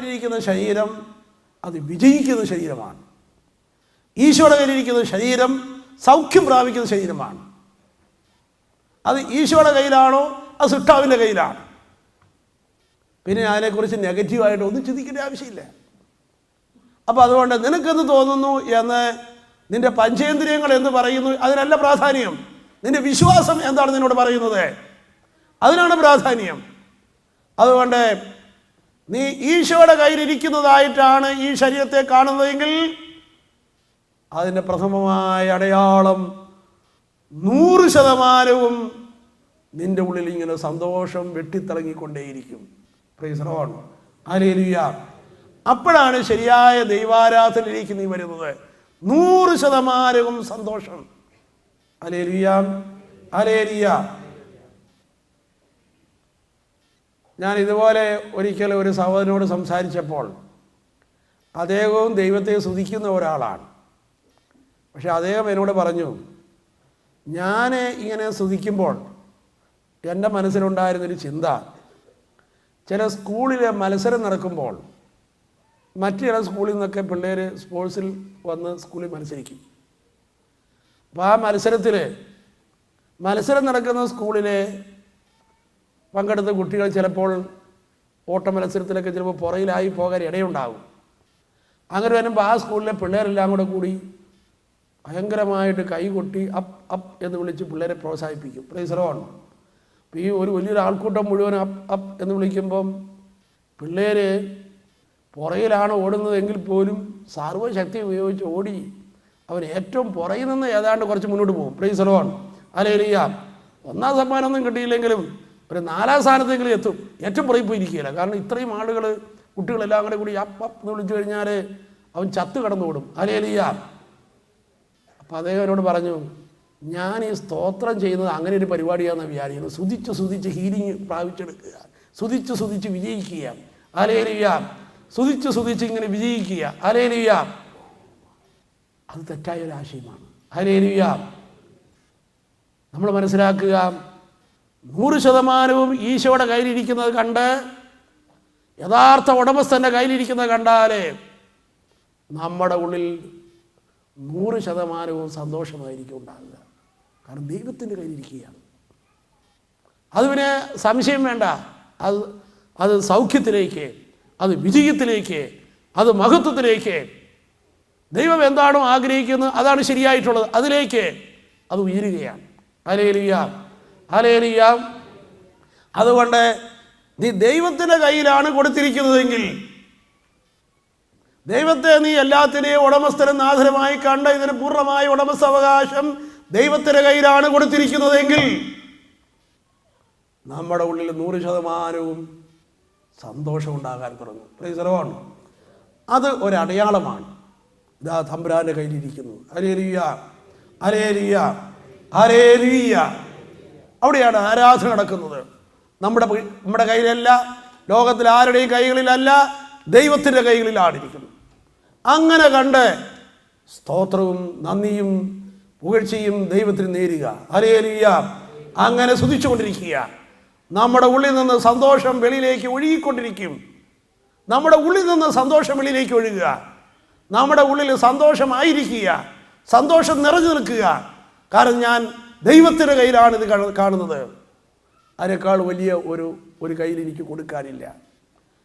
കയ്യിലിരിക്കുന്ന ശരീരം അത് വിജയിക്കുന്ന ശരീരമാണ്. ഈശോയുടെ കയ്യിലിരിക്കുന്ന ശരീരം സൗഖ്യം പ്രാപിക്കുന്ന ശരീരമാണ്. അത് ഈശോയുടെ കയ്യിലാണോ? അത് സുട്ടാവിന്റെ കയ്യിലാണ്. പിന്നെ അതിനെക്കുറിച്ച് നെഗറ്റീവായിട്ട് ഒന്നും ചിന്തിക്കേണ്ട ആവശ്യമില്ല. അപ്പോൾ അതുകൊണ്ട് നിനക്കെന്ത് തോന്നുന്നു എന്ന് നിന്റെ പഞ്ചേന്ദ്രിയങ്ങൾ എന്ന് പറയുന്നു? അതിനല്ല പ്രാധാന്യം. നിന്റെ വിശ്വാസം എന്താണ് നിന്നോട് പറയുന്നത്? അതിനാണ് പ്രാധാന്യം. അതുകൊണ്ട് നീ ഈശോയുടെ കയ്യിലിരിക്കുന്നതായിട്ടാണ് ഈ ശരീരത്തെ കാണുന്നതെങ്കിൽ അതിന്റെ പ്രഥമമായ അടയാളം നൂറ് ശതമാനവും നിന്റെ ഉള്ളിൽ ഇങ്ങനെ സന്തോഷം വെട്ടിത്തിളങ്ങിക്കൊണ്ടേയിരിക്കും. പ്രീസറോൺ അലേലിയ അപ്പോഴാണ് ശരിയായ ദൈവാരാധനയിലേക്ക് നീ വരുന്നത്. നൂറ് ശതമാനവും സന്തോഷം. അലേലിയ അലേലിയ ഞാൻ ഇതുപോലെ ഒരിക്കൽ ഒരു സഹോദരനോട് സംസാരിച്ചപ്പോൾ അദ്ദേഹവും ദൈവത്തെ സ്തുതിക്കുന്ന ഒരാളാണ്. പക്ഷെ അദ്ദേഹം എന്നോട് പറഞ്ഞു ഞാൻ ഇങ്ങനെ സ്തുതിക്കുമ്പോൾ എന്റെ മനസ്സിലുണ്ടായിരുന്നൊരു ചിന്ത ചില സ്കൂളിലെ മത്സരം നടക്കുമ്പോൾ മറ്റു ചില സ്കൂളിൽ നിന്നൊക്കെ പിള്ളേർ സ്പോർട്സിൽ വന്ന് സ്കൂളിൽ മത്സരിക്കും. അപ്പോൾ ആ മത്സരത്തിൽ മത്സരം നടക്കുന്ന സ്കൂളിലെ പങ്കെടുത്ത കുട്ടികൾ ചിലപ്പോൾ ഓട്ട മത്സരത്തിലൊക്കെ ചിലപ്പോൾ പുറയിലായി പോകാൻ ഇടയുണ്ടാകും. അങ്ങനെ വരുമ്പോൾ ആ സ്കൂളിലെ പിള്ളേരെല്ലാം കൂടെ കൂടി ഭയങ്കരമായിട്ട് കൈകൊട്ടി അപ്പ് അപ്പ് എന്ന് വിളിച്ച് പിള്ളേരെ പ്രോത്സാഹിപ്പിക്കും. പ്രൈസറോൺ അപ്പോൾ ഈ ഒരു വലിയൊരു ആൾക്കൂട്ടം മുഴുവൻ അപ്പ് അപ്പ് എന്ന് വിളിക്കുമ്പം പിള്ളേർ പുറയിലാണ് ഓടുന്നതെങ്കിൽ പോലും സർവശക്തി ഉപയോഗിച്ച് ഓടി അവൻ ഏറ്റവും പുറയിൽ നിന്ന് ഏതാണ്ട് കുറച്ച് മുന്നോട്ട് പോകും. പ്രൈസറോൺ അല്ലെങ്കിൽ ഒന്നാം സമ്മാനമൊന്നും കിട്ടിയില്ലെങ്കിലും ഒരു നാലാം സ്ഥാനത്തെങ്കിലും എത്തും. ഏറ്റവും പുറകിൽ പോയിരിക്കുകയില്ല കാരണം ഇത്രയും ആളുകൾ കുട്ടികളെല്ലാം കൂടെ കൂടി അപ്പ് എന്ന് വിളിച്ചു കഴിഞ്ഞാൽ അവൻ ചത്ത് കടന്നോടും. അലേലിയ അപ്പം അദ്ദേഹം എന്നോട് പറഞ്ഞു ഞാൻ ഈ സ്തോത്രം ചെയ്യുന്നത് അങ്ങനെ ഒരു പരിപാടിയാണെന്ന് വിചാരിക്കുന്നത്. സുതിച്ച് സുതിച്ച് ഹീലിംഗ് പ്രാപിച്ചെടുക്കുക. സുതിച്ച് സുതിച്ച് വിജയിക്കുക. അലേലിയ സുതിച്ച് സുതിച്ച് ഇങ്ങനെ വിജയിക്കുക. അലേലിയ അത് തെറ്റായ ഒരു ആശയമാണ്. നമ്മൾ മനസ്സിലാക്കുക നൂറ് ശതമാനവും ഈശോയുടെ കയ്യിലിരിക്കുന്നത് കണ്ട് യഥാർത്ഥ ഉടമസ്ഥന്റെ കയ്യിലിരിക്കുന്നത് കണ്ടാലേ നമ്മുടെ ഉള്ളിൽ നൂറ് ശതമാനവും സന്തോഷമായിരിക്കും ഉണ്ടാകുക കാരണം ദൈവത്തിന്റെ കയ്യിലിരിക്കുകയാണ്. അത് സംശയം വേണ്ട. അത് അത് സൗഖ്യത്തിലേക്ക് അത് വിജയത്തിലേക്ക് അത് മഹത്വത്തിലേക്ക്. ദൈവം എന്താണോ ആഗ്രഹിക്കുന്നത് അതാണ് ശരിയായിട്ടുള്ളത്. അതിലേക്ക് അത് ഉയരുകയാണ്. അലേലിയ അലേലിയ അതുകൊണ്ട് നീ ദൈവത്തിന്റെ കയ്യിലാണ് കൊടുത്തിരിക്കുന്നതെങ്കിൽ ദൈവത്തെ നീ എല്ലാത്തിനെയും ഉടമസ്ഥനും നാഥനുമായി കണ്ട ഇതിന് പൂർണമായ ഉടമസ്ഥാവകാശം ദൈവത്തിന്റെ കയ്യിലാണ് കൊടുത്തിരിക്കുന്നതെങ്കിൽ നമ്മുടെ ഉള്ളിൽ നൂറ് ശതമാനവും സന്തോഷം ഉണ്ടാകാൻ തുടങ്ങും. പ്രീസറോൺ അത് ഒരടയാളമാണ്. ഇതാ തമ്പുരാന്റെ കയ്യിലിരിക്കുന്നു അരേലിയ അരേലിയ അരേലിയ അവിടെയാണ് ആരാധന നടക്കുന്നത്. നമ്മുടെ നമ്മുടെ കയ്യിലല്ല ലോകത്തിൽ ആരുടെയും കൈകളിലല്ല ദൈവത്തിന്റെ കൈകളിലാണിരിക്കുന്നത് അങ്ങനെ കണ്ട് സ്തോത്രവും നന്ദിയും പുകഴ്ചയും ദൈവത്തിന് നേരുക. അരേലിയ അങ്ങനെ സ്തുതിച്ചുകൊണ്ടിരിക്കുക. നമ്മുടെ ഉള്ളിൽ നിന്ന് സന്തോഷം വെളിയിലേക്ക് ഒഴുകിക്കൊണ്ടിരിക്കും. നമ്മുടെ ഉള്ളിൽ നിന്ന് സന്തോഷം വെളിയിലേക്ക് ഒഴുകുക. നമ്മുടെ ഉള്ളിൽ സന്തോഷമായിരിക്കുക. സന്തോഷം നിറഞ്ഞു നിൽക്കുക. കാരണം ഞാൻ ദൈവത്തിന്റെ കയ്യിലാണ് ഇത് കാണുന്നത്. അതിനേക്കാൾ വലിയ ഒരു ഒരു കയ്യിൽ എനിക്ക് കൊടുക്കാനില്ല.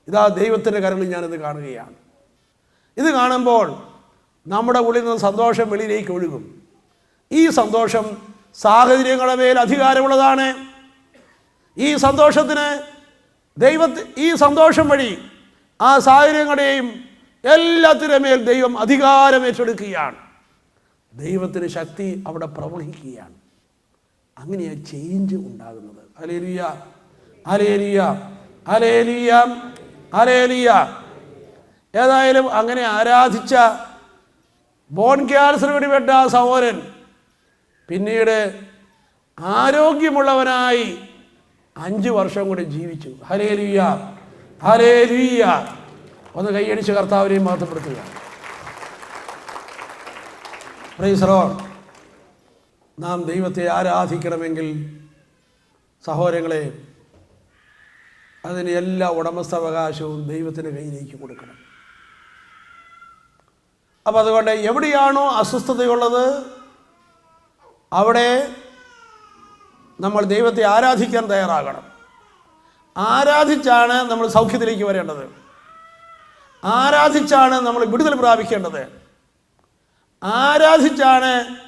ഇതാ ദൈവത്തിന്റെ കരളിൽ ഞാനിത് കാണുകയാണ്. ഇത് കാണുമ്പോൾ നമ്മുടെ ഉള്ളിൽ നിന്ന് സന്തോഷം വെളിയിലേക്ക് ഒഴുകും. ഈ സന്തോഷം സാഹചര്യങ്ങളുടെ മേൽ അധികാരമുള്ളതാണ്. ഈ സന്തോഷത്തിന് ദൈവത്തി ഈ സന്തോഷം വഴി ആ സാഹചര്യങ്ങളുടെയും എല്ലാത്തിന്റെ മേൽ ദൈവം അധികാരം ഏറ്റെടുക്കുകയാണ്. ദൈവത്തിന് ശക്തി അവിടെ പ്രവഹിക്കുകയാണ്. അങ്ങനെയാണ് ചേഞ്ച് ഉണ്ടാകുന്നത്. അലേലിയ അലേലിയ അലേലിയ അലേലിയ. ഏതായാലും അങ്ങനെ ആരാധിച്ച ബോൺ ക്യാൻസർ ആ സഹോദരൻ പിന്നീട് ആരോഗ്യമുള്ളവനായി അഞ്ച് വർഷം കൂടി ജീവിച്ചു. ഹലേലിയ ഹലേലിയ ഒന്ന് കൈയടിച്ച് കർത്താവിനെയും മഹത്വപ്പെടുത്തുക. പ്രൈസറോ നാം ദൈവത്തെ ആരാധിക്കണമെങ്കിൽ സഹോദരങ്ങളെ അതിന് എല്ലാ ഉടമസ്ഥാവകാശവും ദൈവത്തിന്റെ കയ്യിലേക്ക് കൊടുക്കണം. അപ്പം അതുകൊണ്ട് എവിടെയാണോ അസ്വസ്ഥതയുള്ളത് അവിടെ നമ്മൾ ദൈവത്തെ ആരാധിക്കാൻ തയ്യാറാകണം. ആരാധിച്ചാണ് നമ്മൾ സൗഖ്യത്തിലേക്ക് വരേണ്ടത്? ആരാധിച്ചാണ് നമ്മൾ വിടുതൽ പ്രാപിക്കേണ്ടത്? ആരാധിച്ചാണ്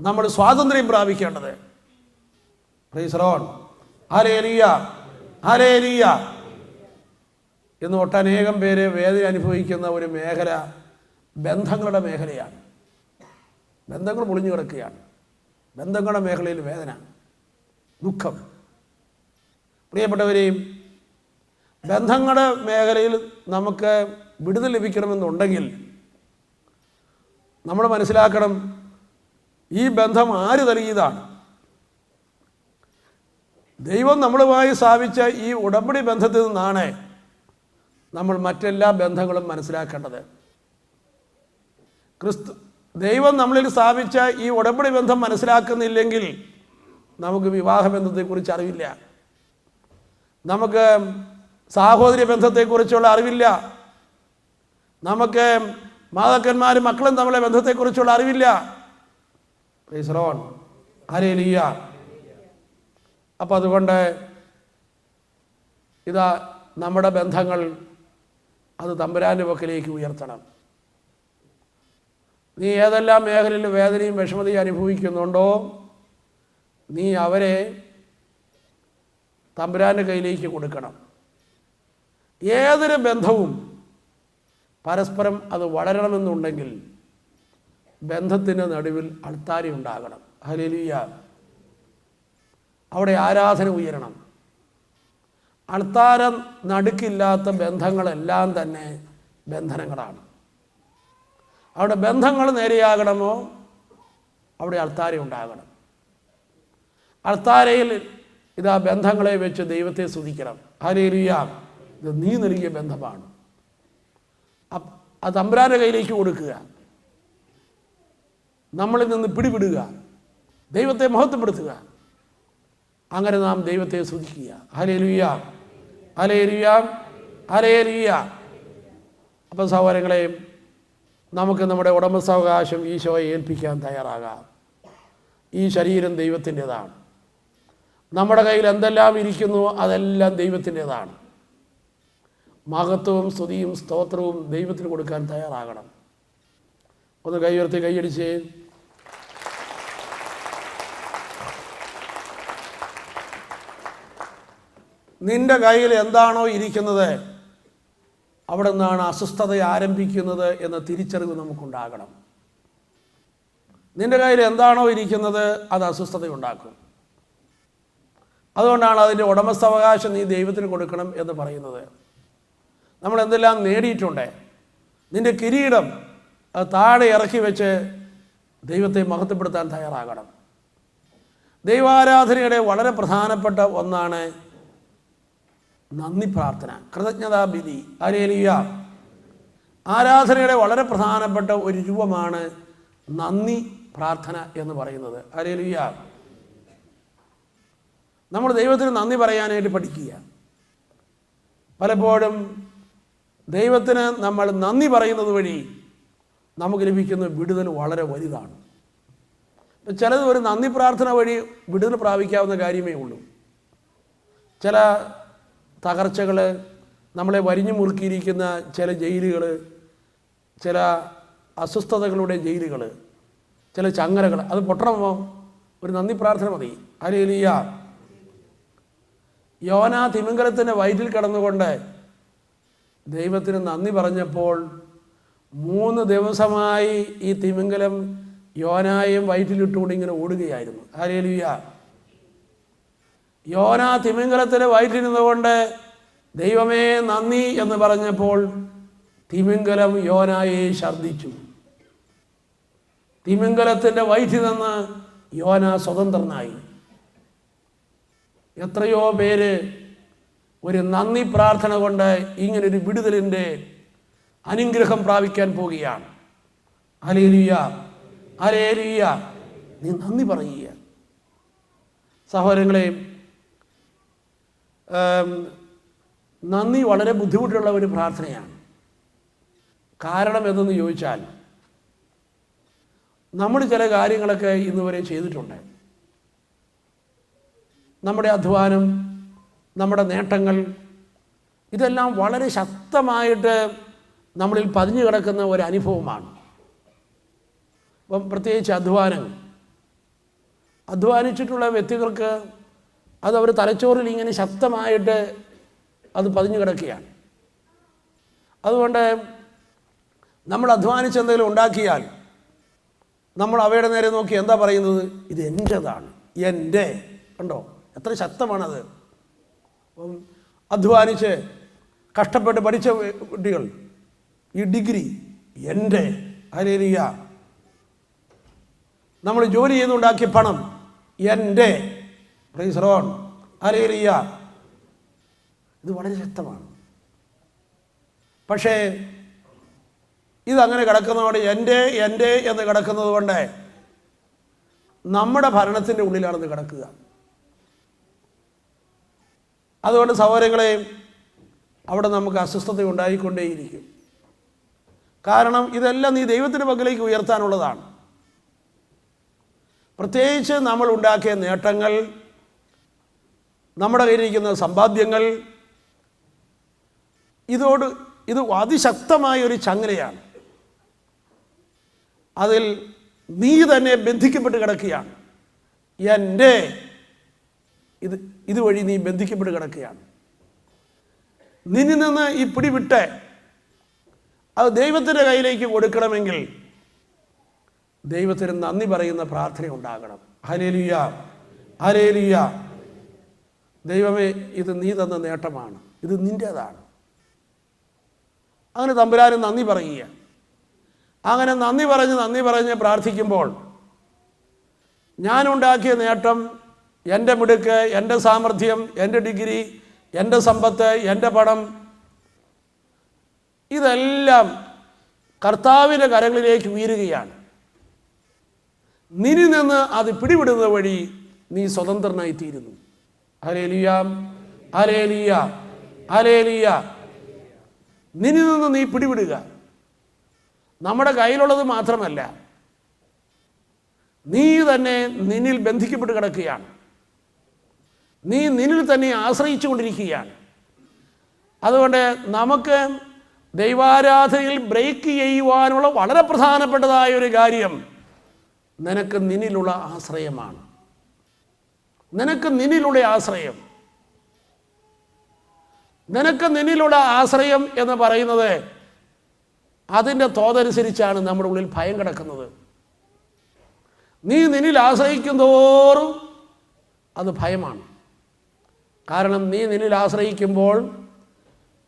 നമ്മൾ സ്വാതന്ത്ര്യം പ്രാപിക്കേണ്ടത്. എന്ന് ഒട്ടനേകം പേര് വേദന അനുഭവിക്കുന്ന ഒരു മേഖല ബന്ധങ്ങളുടെ മേഖലയാണ്. ബന്ധങ്ങൾ മുളിഞ്ഞു കിടക്കുകയാണ്. ബന്ധങ്ങളുടെ മേഖലയിൽ വേദന ദുഃഖം. പ്രിയപ്പെട്ടവരെയും ബന്ധങ്ങളുടെ മേഖലയിൽ നമുക്ക് വിടുതൽ ലഭിക്കണമെന്നുണ്ടെങ്കിൽ നമ്മൾ മനസ്സിലാക്കണം ഈ ബന്ധം ആര് നൽകിയതാണ്? ദൈവം നമ്മളുമായി സ്ഥാപിച്ച ഈ ഉടമ്പടി ബന്ധത്തിൽ നിന്നാണ് നമ്മൾ മറ്റെല്ലാ ബന്ധങ്ങളും മനസ്സിലാക്കേണ്ടത്. ക്രിസ്തു ദൈവം നമ്മളിൽ സ്ഥാപിച്ച ഈ ഉടമ്പടി ബന്ധം മനസ്സിലാക്കുന്നില്ലെങ്കിൽ നമുക്ക് വിവാഹ ബന്ധത്തെക്കുറിച്ച് അറിവില്ല. നമുക്ക് സാഹോദര്യ ബന്ധത്തെക്കുറിച്ചുള്ള അറിവില്ല. നമുക്ക് മാതാക്കന്മാരും മക്കളും തമ്മിലെ ബന്ധത്തെക്കുറിച്ചുള്ള അറിവില്ല. പ്രീസറോൺ ഹരേലിയ അപ്പം അതുകൊണ്ട് ഇതാ നമ്മുടെ ബന്ധങ്ങൾ അത് തമ്പുരാന്റെ പക്കലേക്ക് ഉയർത്തണം. നീ ഏതെല്ലാം മേഖലയിൽ വേദനയും വിഷമതയും അനുഭവിക്കുന്നുണ്ടോ നീ അവരെ തമ്പുരാന്റെ കയ്യിലേക്ക് കൊടുക്കണം. ഏതൊരു ബന്ധവും പരസ്പരം അത് വളരണമെന്നുണ്ടെങ്കിൽ ബന്ധത്തിന്റെ നടുവിൽ അൾത്താരി ഉണ്ടാകണം. ഹലിയ അവിടെ ആരാധന ഉയരണം. അൾത്താരം നടുക്കില്ലാത്ത ബന്ധങ്ങളെല്ലാം തന്നെ ബന്ധനങ്ങളാണ്. അവിടെ ബന്ധങ്ങൾ നേരെയാകണമോ? അവിടെ അൾത്താര ഉണ്ടാകണം. അൾത്താരയിൽ ഇതാ ബന്ധങ്ങളെ വെച്ച് ദൈവത്തെ സ്തുതിക്കണം. ഹലേലിയ ഇത് നീ നൽകിയ ബന്ധമാണ്. അത് ആ തമ്പുരാന്റെ കയ്യിലേക്ക് കൊടുക്കുക. നമ്മളിൽ നിന്ന് പിടിവിടുക ദൈവത്തെ മഹത്വപ്പെടുത്തുക. അങ്ങനെ നാം ദൈവത്തെ സ്തുതിക്കുക. ഹലേലുയ ഹലേലുയ ഹലേലുയ അപ്പം സഹോദരങ്ങളെ നമുക്ക് നമ്മുടെ ഉടമസ്ഥാവകാശം ഈശോയെ ഏൽപ്പിക്കാൻ തയ്യാറാകാം. ഈ ശരീരം ദൈവത്തിന്റെതാണ്. നമ്മുടെ കയ്യിൽ എന്തെല്ലാം ഇരിക്കുന്നു അതെല്ലാം ദൈവത്തിന്റെതാണ്. മഹത്വവും സ്തുതിയും സ്തോത്രവും ദൈവത്തിന് കൊടുക്കാൻ തയ്യാറാകണം. ഒന്ന് കൈ ഉയർത്തി കൈയടിച്ചേ നിന്റെ കയ്യിൽ എന്താണോ ഇരിക്കുന്നത് അവിടെ നിന്നാണ് അസ്വസ്ഥത ആരംഭിക്കുന്നത് എന്ന തിരിച്ചറിവ് നമുക്കുണ്ടാകണം. നിന്റെ കയ്യിൽ എന്താണോ ഇരിക്കുന്നത് അത് അസ്വസ്ഥത ഉണ്ടാക്കും അതുകൊണ്ടാണ് അതിന്റെ ഉടമസ്ഥാവകാശം നീ ദൈവത്തിന് കൊടുക്കണം എന്ന് പറയുന്നത്. നമ്മൾ എന്തെല്ലാം നേടിയിട്ടുണ്ട്. നിന്റെ കിരീടം താഴെ ഇറക്കി വെച്ച് ദൈവത്തെ മഹത്വപ്പെടുത്താൻ തയ്യാറാകണം. ദൈവാരാധനയുടെ വളരെ പ്രധാനപ്പെട്ട ഒന്നാണ് നന്ദി പ്രാർത്ഥന. കൃതജ്ഞതാ ബിധി അരേലിയ ആരാധനയുടെ വളരെ പ്രധാനപ്പെട്ട ഒരു രൂപമാണ് നന്ദി പ്രാർത്ഥന എന്ന് പറയുന്നത്. അരേലിയ നമ്മൾ ദൈവത്തിന് നന്ദി പറയാനായിട്ട് പഠിക്കുക. പലപ്പോഴും ദൈവത്തിന് നമ്മൾ നന്ദി പറയുന്നത് വഴി നമുക്ക് ലഭിക്കുന്ന വിടുതൽ വളരെ വലുതാണ്. ചിലത് ഒരു നന്ദി പ്രാർത്ഥന വഴി വിടുതൽ പ്രാപിക്കാവുന്ന കാര്യമേ ഉള്ളൂ. ചില തകർച്ചകൾ നമ്മളെ വരിഞ്ഞു മുറുക്കിയിരിക്കുന്ന ചില ജയിലുകൾ ചില അസ്വസ്ഥതകളുടെ ജയിലുകൾ ചില ചങ്ങലകൾ അത് പൊട്ടണമോ? ഒരു നന്ദി പ്രാർത്ഥന മതി. ഹലിയ യോന തിമിംഗലത്തിന്റെ വയറ്റിൽ കിടന്നുകൊണ്ട് ദൈവത്തിന് നന്ദി പറഞ്ഞപ്പോൾ മൂന്ന് ദിവസമായി ഈ തിമിംഗലം യോനായും വയറ്റിലിട്ടുകൊണ്ട് ഇങ്ങനെ ഓടുകയായിരുന്നു. ആരേലിയ യോന തിമിംഗലത്തിന് വയറ്റിരുന്നുകൊണ്ട് ദൈവമേ നന്ദി എന്ന് പറഞ്ഞപ്പോൾ തിമിംഗലം യോനായെ ഛർദിച്ചു തിമിംഗലത്തിന്റെ വയറ്റിൽ നിന്ന് യോന സ്വതന്ത്രനായി. എത്രയോ പേര് ഒരു നന്ദി പ്രാർത്ഥന കൊണ്ട് ഇങ്ങനൊരു വിടുതലിന്റെ അനുഗ്രഹം പ്രാപിക്കാൻ പോവുകയാണ്. അലേലിയ അലേലിയ നീ നന്ദി പറയുക സഹോദരങ്ങളെ നന്ദി വളരെ ബുദ്ധിമുട്ടുള്ള ഒരു പ്രാർത്ഥനയാണ്. കാരണം എന്തെന്ന് ചോദിച്ചാൽ നമ്മൾ ചില കാര്യങ്ങളൊക്കെ ഇന്ന് വരെ ചെയ്തിട്ടുണ്ട്. നമ്മുടെ അധ്വാനം നമ്മുടെ നേട്ടങ്ങൾ ഇതെല്ലാം വളരെ ശക്തമായിട്ട് നമ്മളിൽ പതിഞ്ഞു കിടക്കുന്ന ഒരു അനുഭവമാണ്. അപ്പം പ്രത്യേകിച്ച് അധ്വാനം അധ്വാനിച്ചിട്ടുള്ള വ്യക്തികൾക്ക് അത് അവർ തലച്ചോറിൽ ഇങ്ങനെ ശക്തമായിട്ട് അത് പതിഞ്ഞു കിടക്കുകയാണ്. അതുകൊണ്ട് നമ്മൾ അധ്വാനിച്ച് എന്തെങ്കിലും ഉണ്ടാക്കിയാൽ നമ്മൾ അവയുടെ നേരെ നോക്കി എന്താ പറയുന്നത്? ഇത് എന്റെതാണ് എന്റെ ഉണ്ടോ എത്ര ശക്തമാണത്. അപ്പം അധ്വാനിച്ച് കഷ്ടപ്പെട്ട് പഠിച്ച കുട്ടികൾ ഈ ഡിഗ്രി എന്റെ അലേലിയ നമ്മൾ ജോലി ചെയ്തുണ്ടാക്കിയ പണം എന്റെ പ്രൈസറോൺ അരേറിയ. ഇത് വളരെ ശക്തമാണ്. പക്ഷേ ഇതങ്ങനെ കിടക്കുന്നതുകൊണ്ട് എന്റെ എന്റെ എന്ന് കിടക്കുന്നത് കൊണ്ട് നമ്മുടെ ഭരണത്തിന്റെ ഉള്ളിലാണെന്ന് കിടക്കുക. അതുകൊണ്ട് സഹോദരങ്ങളെ അവിടെ നമുക്ക് അസ്വസ്ഥത ഉണ്ടായിക്കൊണ്ടേയിരിക്കും. കാരണം ഇതെല്ലാം നീ ദൈവത്തിന്റെ പക്കലേക്ക് ഉയർത്താനുള്ളതാണ്. പ്രത്യേകിച്ച് നമ്മൾ ഉണ്ടാക്കിയ നേട്ടങ്ങൾ നമ്മുടെ കയ്യിലിരിക്കുന്ന സമ്പാദ്യങ്ങൾ ഇതോട് ഇത് അതിശക്തമായ ഒരു ചങ്ങലയാണ്. അതിൽ നീ തന്നെ ബന്ധിക്കപ്പെട്ട് കിടക്കുകയാണ്. എന്റെ ഇത് ഇതുവഴി നീ ബന്ധിക്കപ്പെട്ട് കിടക്കുകയാണ്. നിന്നിൽ നിന്ന് ഈ പിടി വിട്ട് അത് ദൈവത്തിന്റെ കയ്യിലേക്ക് കൊടുക്കണമെങ്കിൽ ദൈവത്തിന് നന്ദി പറയുന്ന പ്രാർത്ഥന ഉണ്ടാകണം. ഹലേലിയ ഹലേലിയ ദൈവമേ ഇത് നീ തന്ന നേട്ടമാണ്. ഇത് നിന്റേതാണ് അങ്ങനെ തമ്പുരാനും നന്ദി പറയുക. അങ്ങനെ നന്ദി പറഞ്ഞ് നന്ദി പറഞ്ഞ് പ്രാർത്ഥിക്കുമ്പോൾ ഞാനുണ്ടാക്കിയ നേട്ടം എന്റെ മിടുക്ക് എന്റെ സാമർഥ്യം എന്റെ ഡിഗ്രി എന്റെ സമ്പത്ത് എന്റെ പണം ഇതെല്ലാം കർത്താവിന്റെ കരങ്ങളിലേക്ക് ഉയരുകയാണ് നിന്നിൽ നിന്ന് അത് പിടിവിടുന്ന വഴി നീ സ്വതന്ത്രനായിത്തീരുന്നു. അലേലിയ അലേലിയ അലേലിയ നിന്നിൽ നിന്ന് നീ പിടിവിടുക. നമ്മുടെ കയ്യിലുള്ളത് മാത്രമല്ല നീ തന്നെ നിന്നിൽ ബന്ധിക്കപ്പെട്ട് കിടക്കുകയാണ്. നീ നിന്നിൽ തന്നെ ആശ്രയിച്ചു കൊണ്ടിരിക്കുകയാണ്. അതുകൊണ്ട് നമുക്ക് ദൈവാരാധനയിൽ ബ്രേക്ക് ചെയ്യുവാനുള്ള വളരെ പ്രധാനപ്പെട്ടതായ ഒരു കാര്യം നിനക്ക് നിന്നിലുള്ള ആശ്രയമാണ്. നിനക്ക് നിന്നിലുള്ള ആശ്രയം. നിനക്ക് നിന്നിലുള്ള ആശ്രയം എന്ന് പറയുന്നത് അതിന്റെ തോതനുസരിച്ചാണ് നമ്മുടെ ഉള്ളിൽ ഭയം കിടക്കുന്നത്. നീ നിന്നിൽ ആശ്രയിക്കും തോറും അത് ഭയമാണ്. കാരണം നീ നിന്നിൽ ആശ്രയിക്കുമ്പോൾ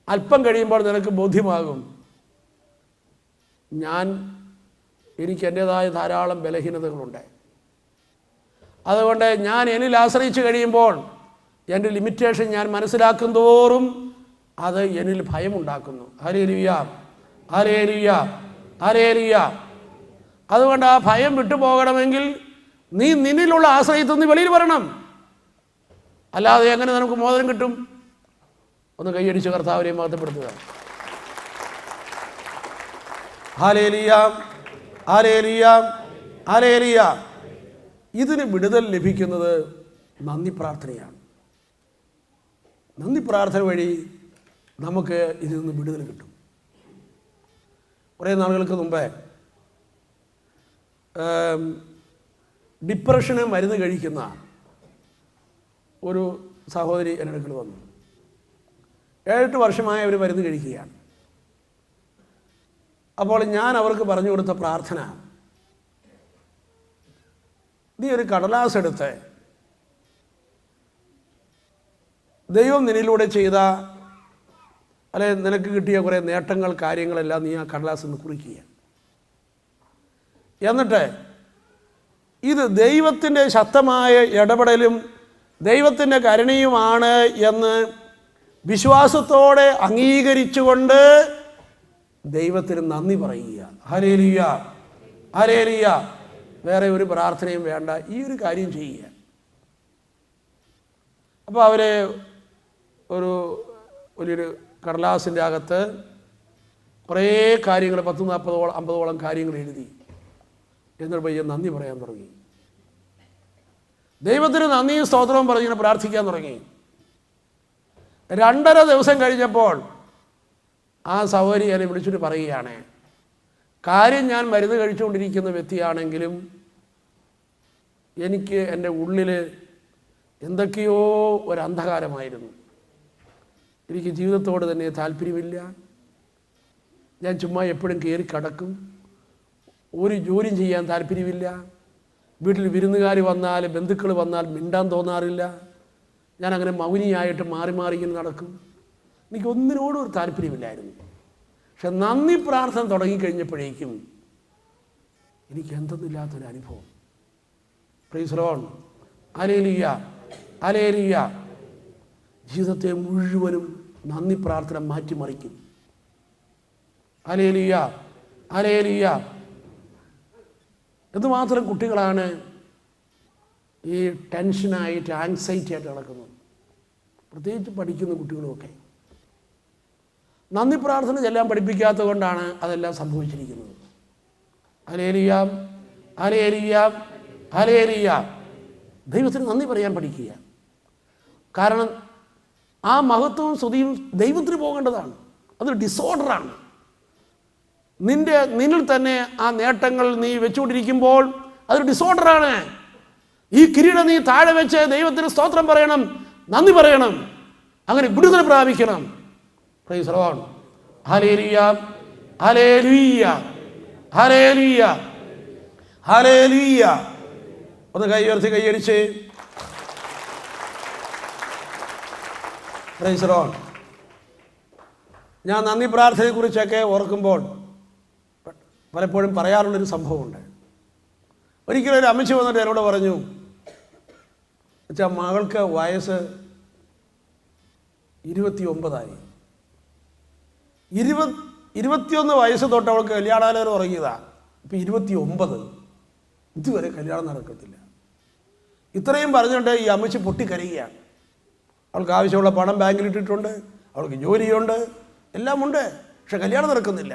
അല്പം കഴിയുമ്പോൾ നിനക്ക് ബോധ്യമാകും. ഞാൻ എനിക്ക് എന്റേതായ ധാരാളം ബലഹീനതകളുണ്ട്. അതുകൊണ്ട് ഞാൻ എന്നിൽ ആശ്രയിച്ച് കഴിയുമ്പോൾ എന്റെ ലിമിറ്റേഷൻ ഞാൻ മനസ്സിലാക്കും തോറും അത് എന്നിൽ ഭയമുണ്ടാക്കുന്നു. ഹരേലിയ ഹരേലിയ ഹരേലിയ അതുകൊണ്ട് ആ ഭയം വിട്ടുപോകണമെങ്കിൽ നീ നിന്നിലുള്ള ആശ്രയത്തിൽ നിന്ന് വെളിയിൽ വരണം. അല്ലാതെ എങ്ങനെ നമുക്ക് മോചനം കിട്ടും? ഒന്ന് കൈയടിച്ച് കർത്താവിനെ മഹത്വപ്പെടുത്തുക. ഹാലേലിയ ഹാലേലിയ ഹാലേലിയ ഇതിന് വിടുതൽ ലഭിക്കുന്നത് നന്ദി പ്രാർത്ഥനയാണ്. നന്ദി പ്രാർത്ഥന വഴി നമുക്ക് ഇതിൽ നിന്ന് വിടുതൽ കിട്ടും. കുറേ നാളുകൾക്ക് മുമ്പേ ഡിപ്രഷന് മരുന്ന് കഴിക്കുന്ന ഒരു സഹോദരി എന്റെ അടുക്കൽ വന്നു. ഏഴെട്ട് വർഷമായ അവർ മരുന്ന് കഴിക്കുകയാണ്. അപ്പോൾ ഞാൻ അവർക്ക് പറഞ്ഞു കൊടുത്ത പ്രാർത്ഥന നീ ഒരു കടലാസ് എടുത്ത്. ദൈവം നിന്നിലൂടെ ചെയ്ത അല്ലെ നിനക്ക് കിട്ടിയ കുറേ നേട്ടങ്ങൾ കാര്യങ്ങളെല്ലാം നീ ആ കടലാസ് നിന്ന് കുറിക്കുക എന്നിട്ട് ഇത് ദൈവത്തിന്റെ ശക്തമായ ഇടപെടലും ദൈവത്തിന്റെ കരുണയുമാണ് എന്ന് വിശ്വാസത്തോടെ അംഗീകരിച്ചുകൊണ്ട് ദൈവത്തിന് നന്ദി പറയുക ഹരേലിയ ഹരേലിയ വേറെ ഒരു പ്രാർത്ഥനയും വേണ്ട ഈ ഒരു കാര്യം ചെയ്യുക. അപ്പോൾ അവർ ഒരു വലിയൊരു കടലാസിന്റെ അകത്ത് കുറേ കാര്യങ്ങൾ പത്ത് നാൽപ്പതോളം അമ്പതോളം കാര്യങ്ങൾ എഴുതി. എന്നിട്ട് പയ്യെ നന്ദി പറയാൻ തുടങ്ങി. ദൈവത്തിന് നന്ദിയും സ്തോത്രവും പറഞ്ഞിങ്ങനെ പ്രാർത്ഥിക്കാൻ തുടങ്ങി. രണ്ടര ദിവസം കഴിഞ്ഞപ്പോൾ ആ സഹോദരി എന്നെ വിളിച്ചിട്ട് പറയുകയാണ് കാര്യം ഞാൻ മരുന്ന് കഴിച്ചുകൊണ്ടിരിക്കുന്ന വ്യക്തിയാണെങ്കിലും എനിക്ക് എന്റെ ഉള്ളിൽ എന്തൊക്കെയോ ഒരു അന്ധകാരമായിരുന്നു എനിക്ക് ജീവിതത്തോട് തന്നെ താല്പര്യമില്ല. ഞാൻ ചുമ്മാ എപ്പോഴും കയറി കടക്കും. ഒരു ജോലിയും ചെയ്യാൻ താല്പര്യമില്ല. വീട്ടിൽ വിരുന്നുകാർ വന്നാൽ ബന്ധുക്കൾ വന്നാൽ മിണ്ടാൻ തോന്നാറില്ല. ഞാൻ അങ്ങനെ മൗനിയായിട്ട് മാറി മാറി ഇങ്ങനെ നടക്കും. എനിക്ക് ഒന്നിനോടും ഒരു താല്പര്യമില്ലായിരുന്നു. പക്ഷെ നന്ദി പ്രാർത്ഥന തുടങ്ങിക്കഴിഞ്ഞപ്പോഴേക്കും എനിക്ക് എന്തെന്നില്ലാത്തൊരു അനുഭവം പ്രീസ്ലോൺ അലേലിയ അലേലിയ ജീവിതത്തെ മുഴുവനും നന്ദി പ്രാർത്ഥന മാറ്റിമറിക്കും. അലേലിയ അലേലിയ എന്തുമാത്രം കുട്ടികളാണ് ഈ ടെൻഷനായിട്ട് ആങ്സൈറ്റി ആയിട്ട് നടക്കുന്നത് പ്രത്യേകിച്ച് പഠിക്കുന്ന കുട്ടികളുമൊക്കെ. നന്ദി പ്രാർത്ഥന ചെല്ലാൻ പഠിപ്പിക്കാത്തത് കൊണ്ടാണ് അതെല്ലാം സംഭവിച്ചിരിക്കുന്നത്. അലേലിയാം അലേലിയാം അലേലിയാം ദൈവത്തിന് നന്ദി പറയാൻ പഠിക്കുക. കാരണം ആ മഹത്വവും സ്തുതിയും ദൈവത്തിന് പോകേണ്ടതാണ്. അതൊരു ഡിസോർഡറാണ് നിന്റെ നിന്നിൽ തന്നെ ആ നേട്ടങ്ങൾ നീ വെച്ചുകൊണ്ടിരിക്കുമ്പോൾ അതൊരു ഡിസോർഡറാണ് ഈ കിരീടം നീ താഴെ വെച്ച് ദൈവത്തിന് സ്തോത്രം പറയണം നന്ദി പറയണം അങ്ങനെ വിടുതൽ പ്രാപിക്കണം. Hallelujah hallelujah hallelujah hallelujah. ഒന്ന് കൈ ഉയർത്തി കൈയടിച്ച് പ്രൈസ് ലോൺ ഞാൻ നന്ദി പ്രാർത്ഥനയെക്കുറിച്ചൊക്കെ ഓർക്കുമ്പോൾ പലപ്പോഴും പറയാറുള്ളൊരു സംഭവമുണ്ട്. ഒരിക്കലും ഒരു അമ്മച്ചി വന്നിട്ട് എന്നോട് പറഞ്ഞു വെച്ചാൽ മകൾക്ക് വയസ്സ് ഇരുപത്തി ഒമ്പതായി ഇരുപത് ഇരുപത്തിയൊന്ന് വയസ്സ് തൊട്ട് അവൾക്ക് കല്യാണാലോചന തുടങ്ങിയതാണ് ഇപ്പം ഇരുപത്തി ഒമ്പത് ഇതുവരെ കല്യാണം നടക്കത്തില്ല. ഇത്രയും പറഞ്ഞുകൊണ്ട് ഈ അമ്മച്ചി പൊട്ടിക്കരയുകയാണ്. അവൾക്ക് ആവശ്യമുള്ള പണം ബാങ്കിൽ ഇട്ടിട്ടുണ്ട് അവൾക്ക് ജോലിയുണ്ട് എല്ലാമുണ്ട് പക്ഷെ കല്യാണം നടക്കുന്നില്ല.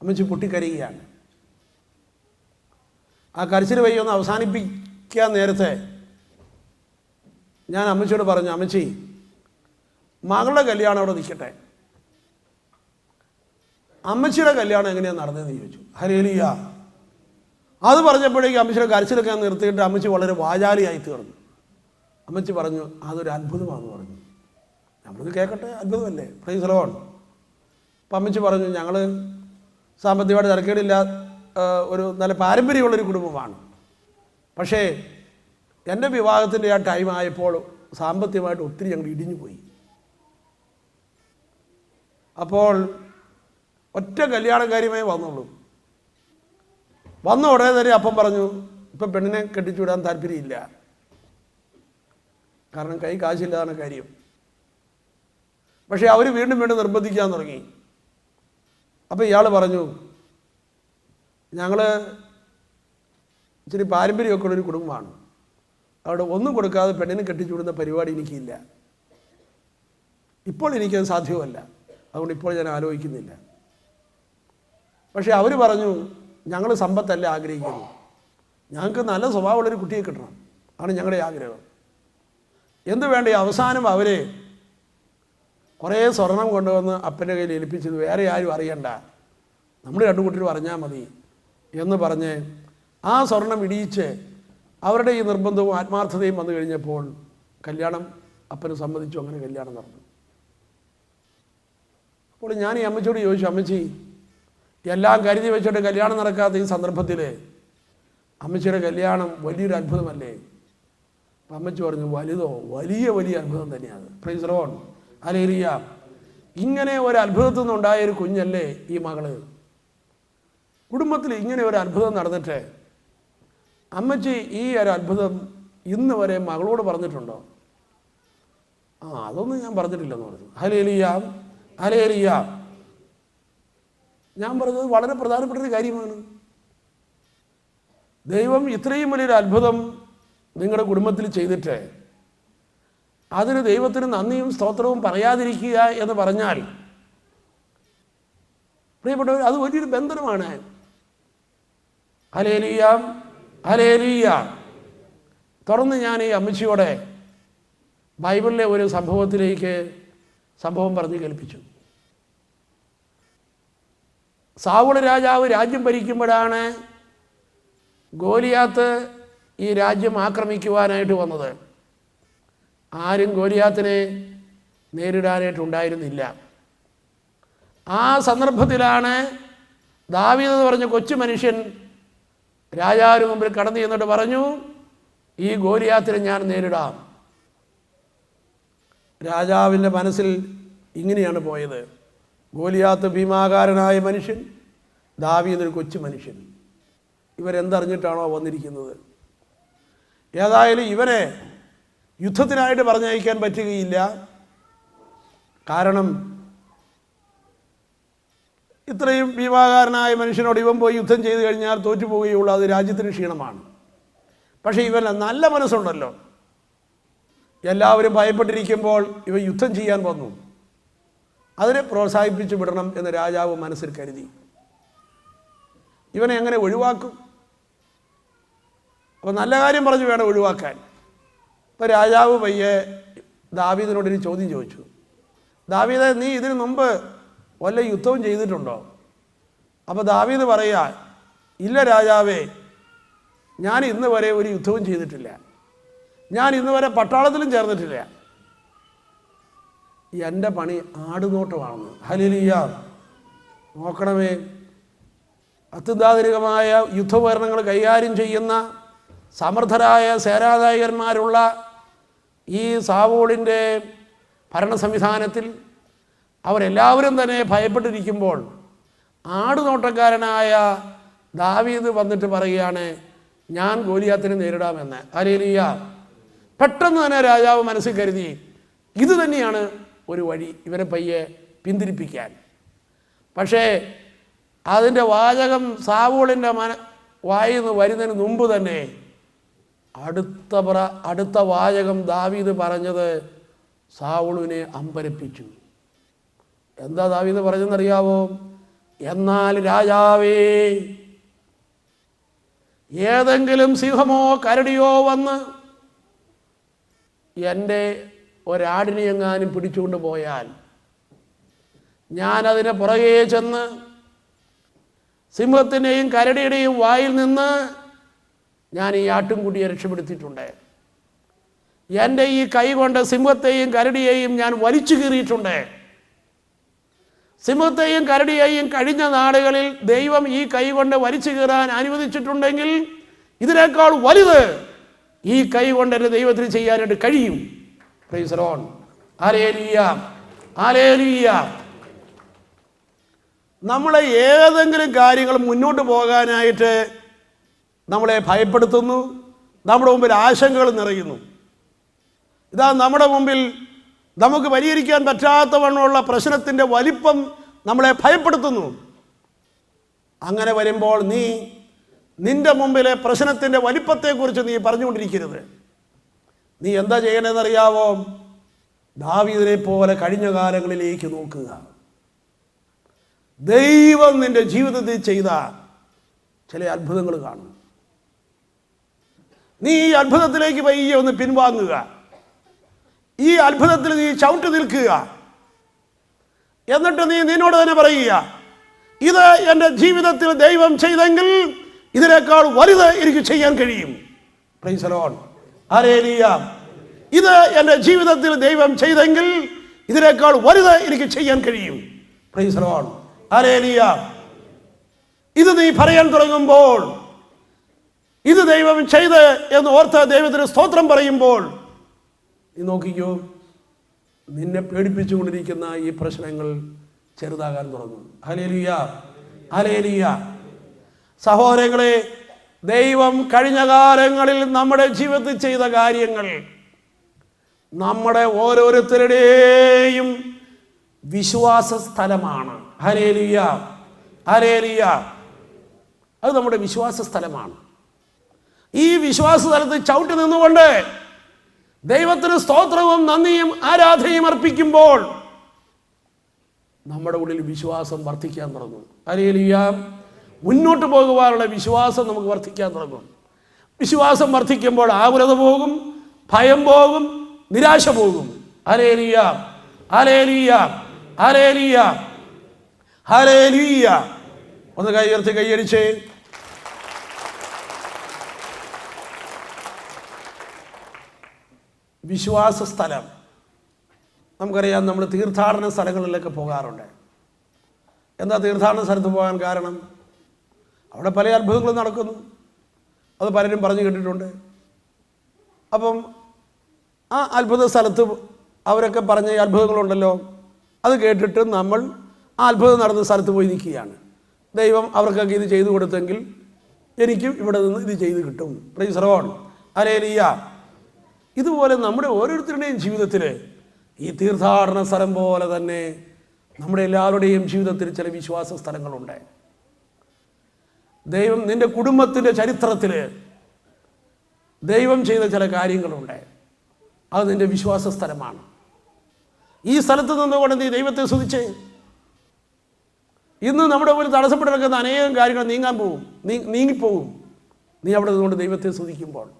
അമ്മച്ചി പൊട്ടിക്കരയുകയാണ്. ആ കരച്ചിൽ വയ്യ ഒന്ന് അവസാനിപ്പിക്കാൻ നേരത്തെ ഞാൻ അമ്മച്ചിയോട് പറഞ്ഞു അമ്മച്ചി മകളുടെ കല്യാണം അവിടെ നിൽക്കട്ടെ. അമ്മച്ചിയുടെ കല്യാണം എങ്ങനെയാണ് നടന്നതെന്ന് ചോദിച്ചു. ഹരേലിയ അത് പറഞ്ഞപ്പോഴേക്കും അമ്മച്ചിയുടെ കരച്ചിലൊക്കെ നിർത്തിയിട്ട് അമ്മച്ചി വളരെ വാചാലിയായി തീർന്നു. അമ്മച്ചി പറഞ്ഞു അതൊരു അത്ഭുതമാണെന്ന് പറഞ്ഞു. നമ്മളിത് കേൾക്കട്ടെ അത്ഭുതമല്ലേ? പ്രൈസ് ലോൺ അപ്പം അമ്മച്ചി പറഞ്ഞു ഞങ്ങൾ സാമ്പത്തികമായിട്ട് തിരക്കേടില്ല ഒരു നല്ല പാരമ്പര്യമുള്ളൊരു കുടുംബമാണ്. പക്ഷേ എന്റെ വിവാഹത്തിന്റെ ആ ടൈം ആയപ്പോൾ സാമ്പത്തികമായിട്ട് ഒത്തിരി ഞങ്ങൾ ഇടിഞ്ഞു പോയി അപ്പോൾ ഒറ്റ കല്യാണക്കാരിയുമേ വന്നുള്ളൂ വന്ന ഉടനെ തന്നെ അപ്പം പറഞ്ഞു ഇപ്പം പെണ്ണിനെ കെട്ടിച്ചു വിടാൻ താല്പര്യമില്ല. കാരണം കൈ കാശില്ലാതാണ് കാര്യം. പക്ഷേ അവർ വീണ്ടും വീണ്ടും നിർബന്ധിക്കാൻ തുടങ്ങി. അപ്പോൾ ഇയാൾ പറഞ്ഞു ഞങ്ങൾ ഇച്ചിരി പാരമ്പര്യമൊക്കെ ഉള്ളൊരു കുടുംബമാണ്. അവിടെ ഒന്നും കൊടുക്കാതെ പെണ്ണിനെ കെട്ടിച്ചു വിടുന്ന പരിപാടി എനിക്കില്ല. ഇപ്പോൾ എനിക്കത് സാധ്യമല്ല. അതുകൊണ്ട് ഇപ്പോൾ ഞാൻ ആലോചിക്കുന്നില്ല. പക്ഷേ അവർ പറഞ്ഞു ഞങ്ങൾ സമ്പത്തല്ല ആഗ്രഹിക്കുന്നു. ഞങ്ങൾക്ക് നല്ല സ്വഭാവമുള്ളൊരു കുട്ടിയെ കിട്ടണം. ആണ് ഞങ്ങളുടെ ആഗ്രഹം. എന്ത് വേണ്ട അവസാനം അവരെ കുറേ സ്വർണം കൊണ്ടുവന്ന് അപ്പന്റെ കയ്യിൽ ഏൽപ്പിച്ചത് വേറെ ആരും അറിയണ്ട. നമ്മൾ രണ്ടു കുട്ടികൾ പറഞ്ഞാൽ മതി എന്ന് പറഞ്ഞ് ആ സ്വർണം ഇടിയിച്ച് അവരുടെ ഈ നിർബന്ധവും ആത്മാർത്ഥതയും വന്നു കഴിഞ്ഞപ്പോൾ കല്യാണം അപ്പന് സമ്മതിച്ചു അങ്ങനെ കല്യാണം നടന്നു. അപ്പോൾ ഞാൻ ഈ അമ്മച്ചിയോട് ചോദിച്ചു അമ്മച്ചി എല്ലാം കരുതി വെച്ചിട്ട് കല്യാണം നടക്കാത്ത ഈ സന്ദർഭത്തിൽ അമ്മച്ചിയുടെ കല്യാണം വലിയൊരു അത്ഭുതമല്ലേ? അപ്പം അമ്മച്ചി പറഞ്ഞു വലുതോ വലിയ വലിയ അത്ഭുതം തന്നെയാണ്. പ്രൈസ് റോൺ അലേരിയ ഇങ്ങനെ ഒരു അത്ഭുതത്തിൽ നിന്നുണ്ടായ ഒരു കുഞ്ഞല്ലേ ഈ മകൾ? കുടുംബത്തിൽ ഇങ്ങനെ ഒരു അത്ഭുതം നടന്നിട്ട് അമ്മച്ചി ഈ ഒരു അത്ഭുതം ഇന്ന് വരെ മകളോട് പറഞ്ഞിട്ടുണ്ടോ? ആ അതൊന്നും ഞാൻ പറഞ്ഞിട്ടില്ലെന്ന് പറഞ്ഞു. ഹലേലിയ ഹലേലിയ ഞാൻ പറഞ്ഞത് വളരെ പ്രധാനപ്പെട്ട ഒരു കാര്യമാണ്. ദൈവം ഇത്രയും വലിയൊരു അത്ഭുതം നിങ്ങളുടെ കുടുംബത്തിൽ ചെയ്തിട്ട് അതിന് ദൈവത്തിന് നന്ദിയും സ്തോത്രവും പറയാതിരിക്കുക എന്ന് പറഞ്ഞാൽ പ്രിയപ്പെട്ടവർ അത് വലിയൊരു ബന്ധനമാണ്. ഹലേലിയ ഹലേലിയ തുറന്ന് ഞാൻ ഈ അമ്മച്ചിയോടെ ബൈബിളിലെ ഒരു സംഭവത്തിലേക്ക് സംഭവം പറഞ്ഞു കേൾപ്പിച്ചു. സാവുള രാജാവ് രാജ്യം ഭരിക്കുമ്പോഴാണ് ഗോലിയാത്ത് ഈ രാജ്യം ആക്രമിക്കുവാനായിട്ട് വന്നത്. ആരും ഗോലിയാത്തിനെ നേരിടാനായിട്ടുണ്ടായിരുന്നില്ല. ആ സന്ദർഭത്തിലാണ് ദാവീദ് എന്ന് പറഞ്ഞ കൊച്ചു മനുഷ്യൻ രാജാവിന് മുമ്പിൽ കടന്നു ചെന്നിട്ട് പറഞ്ഞു ഈ ഗോലിയാത്തിനെ ഞാൻ നേരിടാം. രാജാവിന്റെ മനസ്സിൽ ഇങ്ങനെയാണ് പോയത്. ഗോലിയാത്ത് ഭീമാകാരനായ മനുഷ്യൻ ദാവി എന്നൊരു കൊച്ചു മനുഷ്യൻ. ഇവരെന്തറിഞ്ഞിട്ടാണോ വന്നിരിക്കുന്നത്? ഏതായാലും ഇവനെ യുദ്ധത്തിനായിട്ട് പറഞ്ഞയക്കാൻ പറ്റുകയില്ല. കാരണം ഇത്രയും ഭീമാകാരനായ മനുഷ്യനോട് ഇവൻ പോയി യുദ്ധം ചെയ്തു കഴിഞ്ഞാൽ തോറ്റു പോവുകയുള്ളൂ. അത് രാജ്യത്തിന് ക്ഷീണമാണ്. പക്ഷേ ഇവൻ നല്ല മനസ്സുണ്ടല്ലോ. എല്ലാവരും ഭയപ്പെട്ടിരിക്കുമ്പോൾ ഇവ യുദ്ധം ചെയ്യാൻ വന്നു. അതിനെ പ്രോത്സാഹിപ്പിച്ചു വിടണം എന്ന് രാജാവ് മനസ്സിൽ കരുതി. ഇവനെ എങ്ങനെ ഒഴിവാക്കും? അപ്പോൾ നല്ല കാര്യം പറഞ്ഞു വേണം ഒഴിവാക്കാൻ. ഇപ്പോൾ രാജാവ് പയ്യെ ദാവീദിനോട് ദാവീദിനോടൊരു ചോദ്യം ചോദിച്ചു. ദാവീദ നീ ഇതിനു മുമ്പ് വല്ല യുദ്ധവും ചെയ്തിട്ടുണ്ടോ? അപ്പോൾ ദാവീദ് പറയുക ഇല്ല രാജാവേ ഞാൻ ഇന്ന് വരെ ഒരു യുദ്ധവും ചെയ്തിട്ടില്ല. ഞാൻ ഇന്ന് വരെ പട്ടാളത്തിലും ചേർന്നിട്ടില്ല. എന്റെ പണി ആടുനോട്ടമാണെന്ന്. ഹലിലിയ നോക്കണമേ. അത്യന്താധുനികമായ യുദ്ധോപകരണങ്ങൾ കൈകാര്യം ചെയ്യുന്ന സമർത്ഥരായ സേനാനായകന്മാരുള്ള ഈ സാവോളിന്റെ ഭരണ സംവിധാനത്തിൽ അവരെല്ലാവരും തന്നെ ഭയപ്പെട്ടിരിക്കുമ്പോൾ ആടുനോട്ടക്കാരനായ ദാവീദ് വന്നിട്ട് പറയുകയാണ് ഞാൻ ഗോലിയാത്തിനെ നേരിടാമെന്ന്. അലേലിയ പെട്ടെന്ന് തന്നെ രാജാവ് മനസ്സിൽ കരുതി ഇത് തന്നെയാണ് ഒരു വഴി ഇവരെ പയ്യെ പിന്തിരിപ്പിക്കാൻ. പക്ഷേ അതിന്റെ വാചകം സാവൂളിന്റെ മന വായിൽ നിന്ന് വരുന്നതിന് മുമ്പ് തന്നെ അടുത്ത പ്ര അടുത്ത വാചകം ദാവീദ് പറഞ്ഞത് സാവുളിനെ അമ്പരപ്പിച്ചു. എന്താ ദാവീദ് പറഞ്ഞെന്നറിയാവോ എന്നാൽ രാജാവേ ഏതെങ്കിലും സിംഹമോ കരടിയോ വന്ന് എന്റെ ഒരാടിനെ എങ്ങാനും പിടിച്ചുകൊണ്ട് പോയാൽ ഞാനതിനെ പുറകെ ചെന്ന് സിംഹത്തിന്റെയും കരടിയുടെയും വായിൽ നിന്ന് ഞാൻ ഈ ആട്ടുംകുട്ടിയെ രക്ഷപ്പെടുത്തിയിട്ടുണ്ട്. എന്റെ ഈ കൈ കൊണ്ട് സിംഹത്തെയും കരടിയെയും ഞാൻ വലിച്ചു കീറിയിട്ടുണ്ട്. സിംഹത്തെയും കരടിയെയും കഴിഞ്ഞ നാടുകളിൽ ദൈവം ഈ കൈ കൊണ്ട് വലിച്ചു കീറാൻ അനുവദിച്ചിട്ടുണ്ടെങ്കിൽ ഇതിനേക്കാൾ വലുത് ഈ കൈ കൊണ്ട് എന്റെ ദൈവത്തിന് ചെയ്യാനായിട്ട് കഴിയും. നമ്മളെ ഏതെങ്കിലും കാര്യങ്ങൾ മുന്നോട്ട് പോകാനായിട്ട് നമ്മളെ ഭയപ്പെടുത്തുന്നു നമ്മുടെ മുമ്പിൽ ആശങ്കകൾ നിറയുന്നു. ഇതാ നമ്മുടെ മുമ്പിൽ നമുക്ക് പരിഹരിക്കാൻ പറ്റാത്തവണ്ണമുള്ള പ്രശ്നത്തിന്റെ വലിപ്പം നമ്മളെ ഭയപ്പെടുത്തുന്നു. അങ്ങനെ വരുമ്പോൾ നീ നിന്റെ മുമ്പിലെ പ്രശ്നത്തിന്റെ വലിപ്പത്തെക്കുറിച്ച് നീ പറഞ്ഞുകൊണ്ടിരിക്കരുത്. നീ എന്താ ചെയ്യണമെന്നറിയാവോ ദാവീദിനെ പോലെ കഴിഞ്ഞ കാലങ്ങളിലേക്ക് നോക്കുക. ദൈവം നിന്റെ ജീവിതത്തിൽ ചെയ്ത ചില അത്ഭുതങ്ങൾ കാണും. നീ ഈ അത്ഭുതത്തിലേക്ക് പയ്യെ ഒന്ന് പിൻവാങ്ങുക. ഈ അത്ഭുതത്തിൽ നീ ചവിട്ടി നിൽക്കുക. എന്നിട്ട് നീ നിന്നോട് തന്നെ പറയുക ഇത് എന്റെ ജീവിതത്തിൽ ദൈവം ചെയ്തെങ്കിൽ ഇതിനേക്കാൾ വലുത് എനിക്ക് ചെയ്യാൻ കഴിയും. പ്രൈസലോൺ ആരേലിയ ഇത് എന്റെ ജീവിതത്തിൽ ദൈവം ചെയ്തെങ്കിൽ ഇതിനേക്കാൾ വലുത് എനിക്ക് ചെയ്യാൻ കഴിയും. പ്രൈസലോൺ ഹരേലിയ ഇത് നീ പറയാൻ തുടങ്ങുമ്പോൾ ഇത് ദൈവം ചെയ്ത് എന്ന് ഓർത്ത് ദൈവത്തിന് സ്തോത്രം പറയുമ്പോൾ നീ നോക്കിക്കോ നിന്നെ പേടിപ്പിച്ചുകൊണ്ടിരിക്കുന്ന ഈ പ്രശ്നങ്ങൾ ചെറുതാകാൻ തുടങ്ങും. ഹലേലിയ ഹലേലിയ സഹോദരങ്ങളെ ദൈവം കഴിഞ്ഞ കാലങ്ങളിൽ നമ്മുടെ ജീവിതത്തിൽ ചെയ്ത കാര്യങ്ങൾ നമ്മുടെ ഓരോരുത്തരുടെയും വിശ്വാസ സ്ഥലമാണ്. ഹരേലിയ ഹരേലിയ അത് നമ്മുടെ വിശ്വാസ സ്ഥലമാണ്. ഈ വിശ്വാസ സ്ഥലത്ത് ചവിട്ടി നിന്നുകൊണ്ട് ദൈവത്തിന് സ്തോത്രവും നന്ദിയും ആരാധനയും അർപ്പിക്കുമ്പോൾ നമ്മുടെ ഉള്ളിൽ വിശ്വാസം വർദ്ധിക്കാൻ തുടങ്ങും. അലേലിയ മുന്നോട്ട് പോകുവാനുള്ള വിശ്വാസം നമുക്ക് വർദ്ധിക്കാൻ തുടങ്ങും. വിശ്വാസം വർദ്ധിക്കുമ്പോൾ ആകുലത പോകും ഭയം പോകും നിരാശ പോകും. അലേലിയ അലേലിയ അലേലിയ ഹരേലിയ ഒന്ന് കൈ ഉയർത്തി കൈയടിച്ചേ വിശ്വാസ സ്ഥലം. നമുക്കറിയാം നമ്മൾ തീർത്ഥാടന സ്ഥലങ്ങളിലൊക്കെ പോകാറുണ്ട്. എന്താ തീർത്ഥാടന സ്ഥലത്ത് പോകാൻ കാരണം? അവിടെ പല അത്ഭുതങ്ങളും നടക്കുന്നു. അത് പലരും പറഞ്ഞു കേട്ടിട്ടുണ്ട്. അപ്പം ആ അത്ഭുത സ്ഥലത്ത് അവരൊക്കെ പറഞ്ഞ അത്ഭുതങ്ങളുണ്ടല്ലോ അത് കേട്ടിട്ട് നമ്മൾ ആ അത്ഭുതം നടന്ന സ്ഥലത്ത് പോയി നിൽക്കുകയാണ്. ദൈവം അവർക്കൊക്കെ ഇത് ചെയ്തു കൊടുത്തെങ്കിൽ എനിക്കും ഇവിടെ നിന്ന് ഇത് ചെയ്ത് കിട്ടും. പ്രൈസ് റോൺ അലേലിയ ഇതുപോലെ നമ്മുടെ ഓരോരുത്തരുടെയും ജീവിതത്തിൽ ഈ തീർത്ഥാടന സ്ഥലം പോലെ തന്നെ നമ്മുടെ എല്ലാവരുടെയും ജീവിതത്തിൽ ചില വിശ്വാസ സ്ഥലങ്ങളുണ്ട്. ദൈവം നിന്റെ കുടുംബത്തിന്റെ ചരിത്രത്തിൽ ദൈവം ചെയ്ത ചില കാര്യങ്ങളുണ്ട്. അത് നിന്റെ വിശ്വാസ സ്ഥലമാണ്. ഈ സ്ഥലത്ത് നിന്നുകൊണ്ട് നീ ദൈവത്തെ സ്തുതിച്ചേ. ഇന്ന് നമ്മുടെ മുന്നിൽ തടസ്സപ്പെട്ട് കിടക്കുന്ന അനേകം കാര്യങ്ങൾ നീങ്ങാൻ പോകും നീ നീങ്ങിപ്പോകും നീ അവിടെ നിന്നുകൊണ്ട് ദൈവത്തെ സ്തുതിക്കുമ്പോൾ.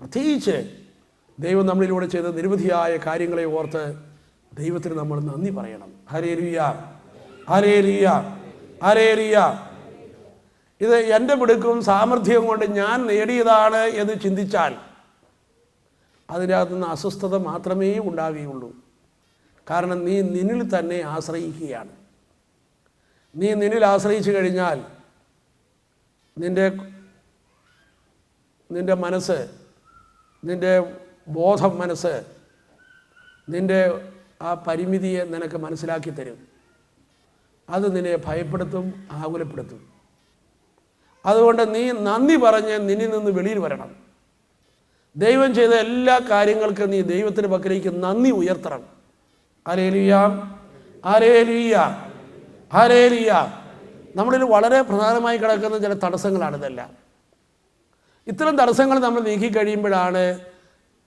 പ്രത്യേകിച്ച് ദൈവം നമ്മളിലൂടെ ചെയ്ത നിരവധിയായ കാര്യങ്ങളെ ഓർത്ത് ദൈവത്തിന് നമ്മൾ നന്ദി പറയണം. ഹരേലിയ ഹരേലിയ ഹരേലിയ ഇത് എന്റെ മിടുക്കും സാമർഥ്യവും കൊണ്ട് ഞാൻ നേടിയതാണ് എന്ന് ചിന്തിച്ചാൽ അതിനകത്ത് അസ്വസ്ഥത മാത്രമേ ഉണ്ടാകുകയുള്ളൂ കാരണം നീ നിന്നിൽ തന്നെ ആശ്രയിക്കുകയാണ്. നീ നിന്നിൽ ആശ്രയിച്ചു കഴിഞ്ഞാൽ നിന്റെ നിന്റെ മനസ്സ് നിന്റെ ബോധം മനസ്സ് നിന്റെ ആ പരിമിതിയെ നിനക്ക് മനസ്സിലാക്കി തരും. അത് നിന്നെ ഭയപ്പെടുത്തും ആകുലപ്പെടുത്തും. അതുകൊണ്ട് നീ നന്ദി പറഞ്ഞ് നിന്നിൽ നിന്ന് വെളിയിൽ വരണം. ദൈവം ചെയ്ത എല്ലാ കാര്യങ്ങൾക്കും നീ ദൈവത്തിന് പക്കലേക്ക് നന്ദി ഉയർത്തണം. അരേലിയാം അരേലിയ അലേലിയ നമ്മളിൽ വളരെ പ്രധാനമായി കിടക്കുന്ന ചില തടസ്സങ്ങളാണ് ഇതെല്ലാം. ഇത്തരം തടസ്സങ്ങൾ നമ്മൾ നീക്കി കഴിയുമ്പോഴാണ്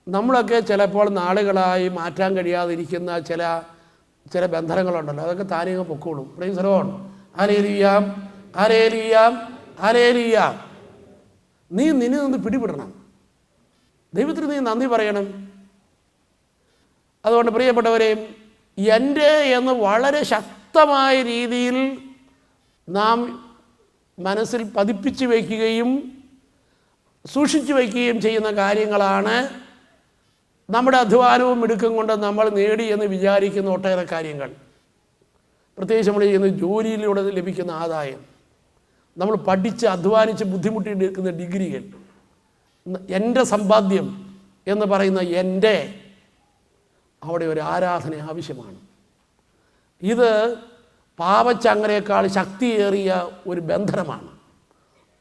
നമ്മളൊക്കെ ചിലപ്പോൾ നാളുകളായി മാറ്റാൻ കഴിയാതിരിക്കുന്ന ചില ചില ബന്ധനങ്ങളുണ്ടല്ലോ. അതൊക്കെ താനേങ്ങ പൊക്കോളും. പ്രൈസറോൺ ഹരേലിയാം അലേലിയാം അലേലിയാം നീ നിന്നിൽ നിന്ന് പിടിപെടണം. ദൈവത്തിന് നീ നന്ദി പറയണം. അതുകൊണ്ട് പ്രിയപ്പെട്ടവരെ എന്റെ എന്ന് വളരെ ശക്തമായ രീതിയിൽ നാം മനസ്സിൽ പതിപ്പിച്ച് വയ്ക്കുകയും സൂക്ഷിച്ചു വയ്ക്കുകയും ചെയ്യുന്ന കാര്യങ്ങളാണ് നമ്മുടെ അധ്വാനവും മിടുക്കും കൊണ്ട് നമ്മൾ നേടി എന്ന് വിചാരിക്കുന്ന ഒട്ടേറെ കാര്യങ്ങൾ. പ്രത്യേകിച്ച് നമ്മൾ ചെയ്യുന്ന ജോലിയിലൂടെ ലഭിക്കുന്ന ആദായം. നമ്മൾ പഠിച്ച് അധ്വാനിച്ച് ബുദ്ധിമുട്ടിയെടുക്കുന്ന ഡിഗ്രികൾ എന്റെ സമ്പാദ്യം എന്ന് പറയുന്ന എന്റെ അവിടെ ഒരു ആരാധന ആവശ്യമാണ്. ഇത് പാവച്ചങ്ങനേക്കാൾ ശക്തിയേറിയ ഒരു ബന്ധനമാണ്.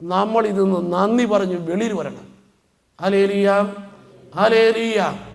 നമ്മൾ ഇതിൽ നിന്ന് നന്ദി പറഞ്ഞ് വെളിയിൽ വരണം. അലേലിയ അലേലിയ